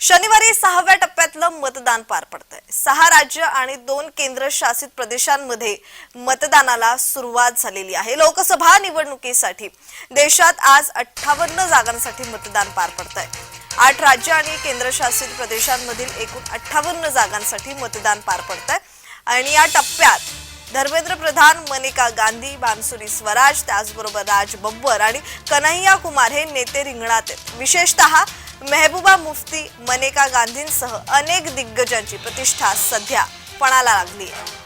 शनिवारी सहाव्या टप्प्यातलं मतदान पार पडतंय. सहा राज्य आणि दोन केंद्रशासित प्रदेशांमध्ये मतदानाला सुरुवात झालेली आहे. लोकसभा निवडणुकीसाठी देशात आज अठ्ठावन्न जागांसाठी मतदान पार पडतंय. आठ राज्य आणि केंद्रशासित प्रदेशांमधील एकूण अठ्ठावन्न जागांसाठी मतदान पार पडतंय. आणि या टप्प्यात धर्मेंद्र प्रधान मनेका गांधी बानसुरी स्वराज त्याचबरोबर राज बब्बर आणि कन्हैया कुमार हे नेते रिंगणात आहेत. विशेषतः मेहबूबा मुफ्ती मनेका गांधींसह अनेक दिग्गजांची प्रतिष्ठा सध्या पणाला लागली आहे.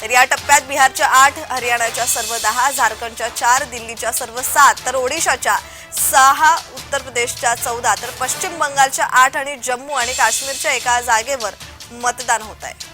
तर या टप्प्यात बिहारच्या आठ हरियाणाच्या सर्व दहा झारखंडच्या चार दिल्लीच्या सर्व सात तर ओडिशाच्या सहा उत्तर प्रदेशच्या चौदा तर पश्चिम बंगालच्या आठ आणि जम्मू आणि काश्मीरच्या एका जागेवर मतदान होत आहे.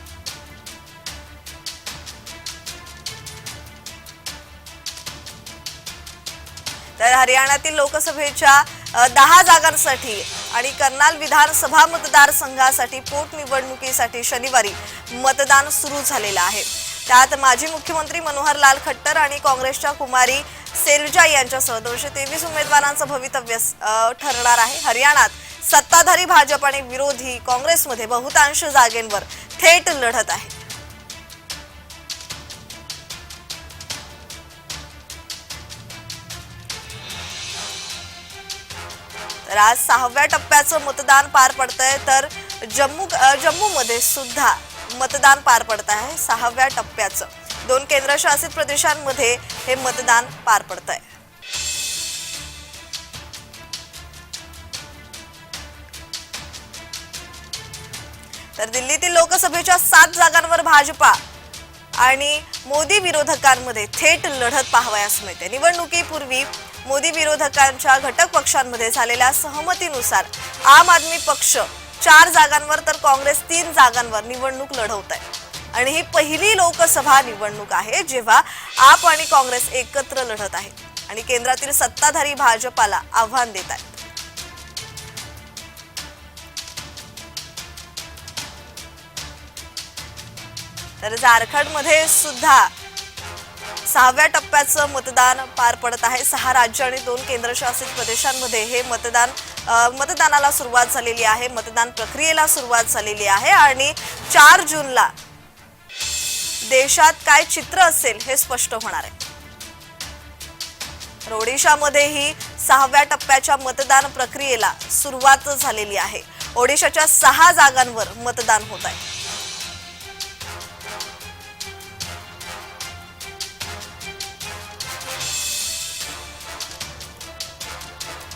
तर हरियाणातील लोकसभेच्या दहा जागांसाठी आणि कर्नाल विधानसभा मतदारसंघासाठी पोटनिवडणुकीसाठी शनिवारी मतदान सुरू झालेलं आहे. त्यात माजी मुख्यमंत्री मनोहर लाल खट्टर आणि काँग्रेसच्या कुमारी सेलजा यांच्यासह दोनशे तेवीस उमेदवारांचं भवितव्य ठरणार आहे. हरियाणात सत्ताधारी भाजप आणि विरोधी काँग्रेसमध्ये बहुतांश जागेंवर थेट लढत आहे. तर आज सहाव्या टप्प्याचं मतदान पार पडतंय. तर जम्मू जम्मूमध्ये सुद्धा मतदान पार पडत आहे सहाव्या टप्प्याचं. दोन केंद्रशासित प्रदेशांमध्ये हे मतदान पार पडत आहे तर दिल्लीतील लोकसभेच्या सात जागांवर भाजपा आणि मोदी विरोधकांमध्ये थेट लढत पाहावयास मिळते. निवडणुकीपूर्वी मोदी विरोधकांच्या घटक पक्षांमध्ये झालेल्या सहमतीनुसार आम आदमी पक्ष चार जागांवर तर काँग्रेस तीन जागांवर निवडणूक लढवत आहे. आणि ही पहिली लोकसभा निवडणूक आहे जेव्हा आप आणि काँग्रेस एकत्र लढत आहे आणि केंद्रातील सत्ताधारी भाजपाला आव्हान देत आहेत. तर झारखंडमध्ये सुद्धा सहाव्या टप्प्याचं मतदान पार पडत आहे. सहा राज्य आणि दोन केंद्रशासित प्रदेशांमध्ये हे मतदान मतदानाला सुरुवात झालेली आहे. मतदान प्रक्रियेला सुरुवात झालेली आहे आणि चार जूनला देशात काय चित्र असेल हे स्पष्ट होणार आहे. ओडिशामध्येही सहाव्या टप्प्याच्या मतदान प्रक्रियेला सुरुवात झालेली आहे. ओडिशाच्या सहा जागांवर मतदान होत आहे.